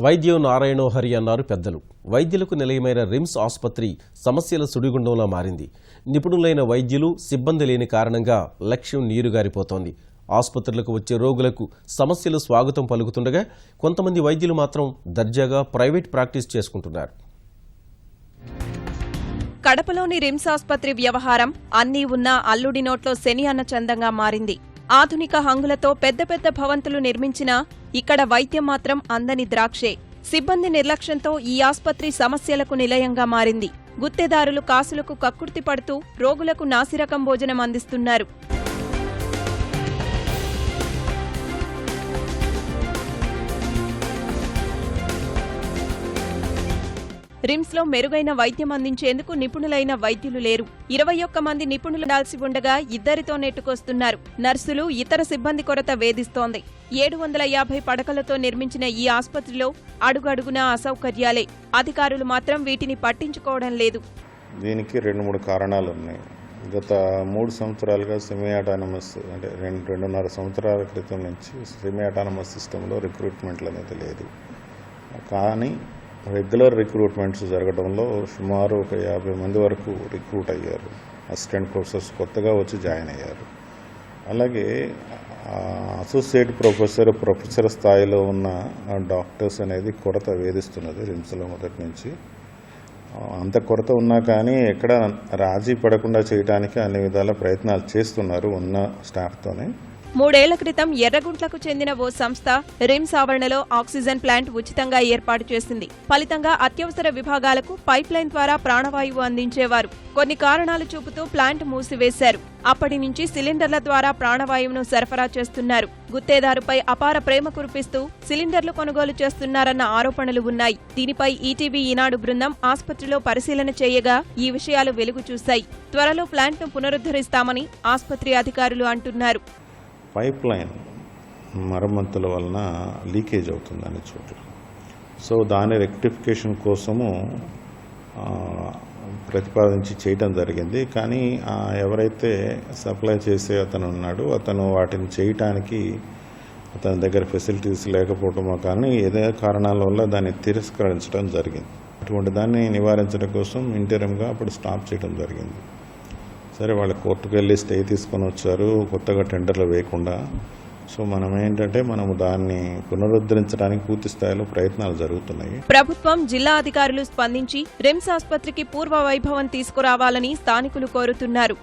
వైద్యం నారాయణో హరి అన్నారు పెద్దలు. వైద్యులకు నిలయమైన రిమ్స్ ఆసుపత్రి సమస్యల సుడిగుండంలా మారింది. నిపుణులైన వైద్యులు సిబ్బంది లేని కారణంగా లక్ష్యం నీరుగారిపోతోంది. ఆసుపత్రులకు వచ్చే రోగులకు సమస్యలు స్వాగతం పలుకుతుండగా కొంతమంది వైద్యులు మాత్రం దర్జాగా ప్రైవేట్ ప్రాక్టీస్ చేసుకుంటున్నారు. కడపలోని రిమ్స్ ఆసుపత్రి వ్యవహారం అన్నీ ఉన్న అల్లుడి నోట్లో శని అన్న చందంగా మారింది. ఆధునిక హంగులతో పెద్ద పెద్ద భవంతులు నిర్మించినా ఇక్కడ వైద్యం మాత్రం అందని ద్రాక్షే. సిబ్బంది నిర్లక్ష్యంతో ఈ ఆస్పత్రి సమస్యలకు నిలయంగా మారింది. గుత్తేదారులు కాసులకు కక్కుర్తి పడుతూ రోగులకు నాసిరకం భోజనం అందిస్తున్నారు. రిమ్స్లో మెరుగైన వైద్యం అందించేందుకు నిపుణులైన వైద్యులు లేరు. ఇరవై ఒక్క మంది నిపుణులు ఉండాల్సి ఉండగా ఇద్దరితో నెట్టుకొస్తున్నారు. నర్సులు ఇతర సిబ్బంది కొరత వేధిస్తోంది. ఏడు వందల యాభై పడకలతో నిర్మించిన ఈ ఆసుపత్రిలో అడుగడుగునా అసౌకర్యాలే. అధికారులు మాత్రం వీటిని పట్టించుకోవడం లేదు. దీనికి రెండు మూడు కారణాలు ఉన్నాయి. గత మూడు సంవత్సరాలుగా సెమీ అటానమస్ అంటే రెండు రెండున్నర సంవత్సరాల క్రితం నుంచి సెమీ అటానమస్ సిస్టంలో రిక్రూట్మెంట్లు అనేది లేదు. కానీ రెగ్యులర్ రిక్రూట్మెంట్స్ జరగడంలో సుమారు ఒక యాభై మంది వరకు రిక్రూట్ అయ్యారు. అసిస్టెంట్ ప్రొఫెసర్స్ కొత్తగా వచ్చి జాయిన్ అయ్యారు. అలాగే అసోసియేట్ ప్రొఫెసర్ ప్రొఫెసర్ స్థాయిలో ఉన్న డాక్టర్స్ అనేది కొరత వేధిస్తున్నది రిమ్స్లో మొదటి నుంచి. అంత కొరత ఉన్నా కానీ ఎక్కడ రాజీ పడకుండా చేయడానికి అన్ని విధాల ప్రయత్నాలు చేస్తున్నారు ఉన్న స్టాఫ్తోనే. మూడేళ్ళ క్రితం ఎర్రగుంట్లకు చెందిన ఓ సంస్థ రిమ్స్ ఆవరణలో ఆక్సిజన్ ప్లాంట్ ఉచితంగా ఏర్పాటు చేసింది. ఫలితంగా అత్యవసర విభాగాలకు పైప్ లైన్ ద్వారా ప్రాణవాయువు అందించేవారు. కొన్ని కారణాలు చూపుతూ ప్లాంట్ మూసివేశారు. అప్పటి నుంచి సిలిండర్ల ద్వారా ప్రాణవాయువును సరఫరా చేస్తున్నారు. గుత్తేదారుపై అపార ప్రేమ కురిపిస్తూ సిలిండర్లు కొనుగోలు చేస్తున్నారన్న ఆరోపణలు ఉన్నాయి. దీనిపై ఈటీవీ ఈనాడు బృందం ఆసుపత్రిలో పరిశీలన చేయగా ఈ విషయాలు వెలుగు చూశాయి త్వరలో ప్లాంట్ను పునరుద్ధరిస్తామని ఆసుపత్రి అధికారులు అంటున్నారు. పైప్ లైన్ మరమ్మతుల వలన లీకేజ్ అవుతుంది అనే చోట్ల సో దాని రెక్టిఫికేషన్ కోసము ప్రతిపాదించి చేయటం జరిగింది. కానీ ఎవరైతే సప్లై చేసే అతను ఉన్నాడో అతను వాటిని చేయటానికి అతని దగ్గర ఫెసిలిటీస్ లేకపోవటమో కానీ ఏదో కారణాల వల్ల దాన్ని తిరస్కరించడం జరిగింది. అటువంటి దాన్ని నివారించడం కోసం ఇంటరంగా అప్పుడు స్టాప్ చేయడం జరిగింది. సరే వాళ్ళు కోర్టుకు వెళ్ళి స్టే తీసుకొని వచ్చారు. కొత్తగా టెండర్లు వేయకుండా. సో మనం ఏంటంటే మనము దాన్ని పునరుద్ధరించడానికి పూర్తి స్థాయిలో ప్రయత్నాలు జరుగుతున్నాయి. ప్రభుత్వం జిల్లా అధికారులు స్పందించి రిమ్స్ ఆసుపత్రికి పూర్వ వైభవం తీసుకురావాలని స్థానికులు కోరుతున్నారు.